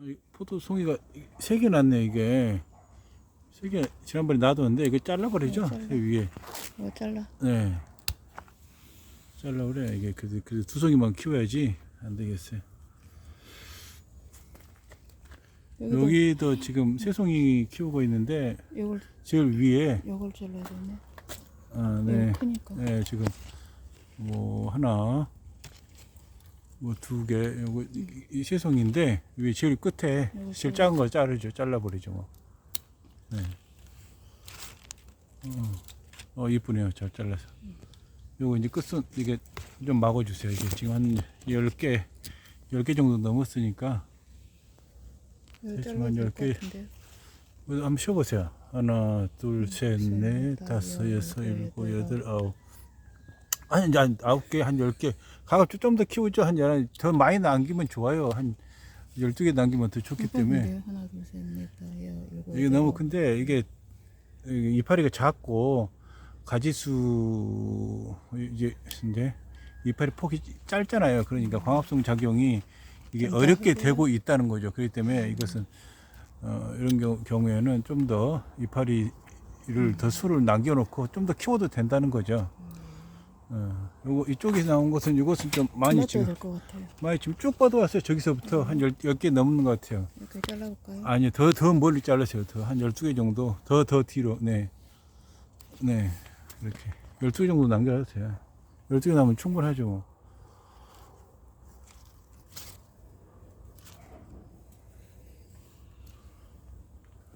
이 포도 송이가 세 개 났네 이게 세 개 지난번에 놔뒀는데 이거 잘라버리죠 네, 잘라. 이 위에 이거 잘라. 네 잘라 그래 이게 그래도, 그래도 두 송이만 키워야지 안 되겠어요 여기도 여기도 지금 세 송이 키우고 있는데 요걸 제일 위에 요걸 잘라야 되네. 아, 네. 크니까. 네, 지금 뭐 하나, 뭐두 개, 요거 이- 이 세송인데 위에 제일 끝에 요거 제일 잘라. 작은 거 자르죠, 잘라버리죠 뭐. 네. 어, 어 이쁘네요, 잘 잘라서. 요거 이제 끝선 이게 좀 막아주세요. 이게 지금 한열 개, 열개 정도 넘었으니까 대충 잘라야 한될열것 개. 같은데. 뭐 한번 쉬어보세요. 하나, 둘, 셋, 셋, 넷, 넷, 다섯, 여섯, 일곱, 여덟, 아홉. 아니, 이제 한 아홉 개, 한 열 개. 가급적 좀 더 키우죠. 한 열, 더 많이 남기면 좋아요. 한 열두 개 남기면 더 좋기 때문에. 하나 둘 셋넷 일곱. 이게 너무. 큰데, 이게, 이파리가 작고, 가지수, 이제, 이제, 이파리 폭이 짧잖아요. 그러니까 광합성 작용이 이게 좀 어렵게? 되고 있다는 거죠. 그렇기 때문에 이것은 어, 이런 경우, 경우에는 좀 더 이파리를 더 수를 남겨놓고 좀 더 키워도 된다는 거죠. 어, 요거 이쪽에서 나온 것은 이것은 좀 많이 지금 될것 같아요. 많이 지금 쭉 뻗어왔어요. 저기서부터 한 열, 열개 넘는 것 같아요. 이렇게 잘라볼까요? 아니요, 더, 더 멀리 잘라세요. 더, 한 12개 정도. 더, 더 뒤로. 네. 네. 이렇게. 12개 정도 남겨도 돼요. 12개 남으면 충분하죠. 뭐.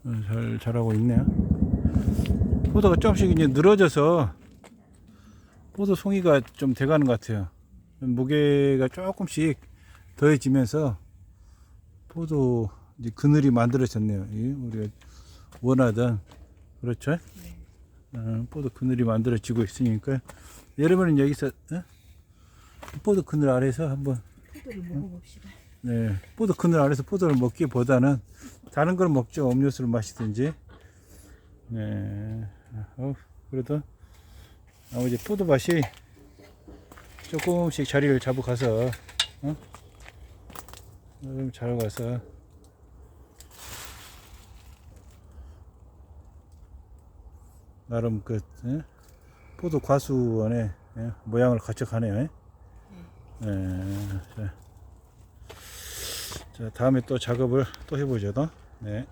어, 잘, 잘하고 있네요. 포도가 조금씩 이제 늘어져서 포도 송이가 좀 돼가는 것 같아요. 무게가 조금씩 더해지면서 포도 이제 그늘이 만들어졌네요. 이 우리가 원하던 그렇죠? 어, 포도 그늘이 만들어지고 있으니까 여러분은 여기서 어? 포도 그늘 아래서 한번 포도를 먹어봅시다. 네, 포도 그늘 아래서 포도를 먹기보다는 다른 걸 먹죠. 음료수를 마시든지. 네, 어, 그래도 아버지 포도 맛이 조금씩 자리를 잡고 가서 어? 좀잘 가서 나름 그 예? 포도 과수원의 예? 모양을 갖춰가네요. 예? 네. 자. 자, 다음에 또 작업을 또 해보죠. 또. 네.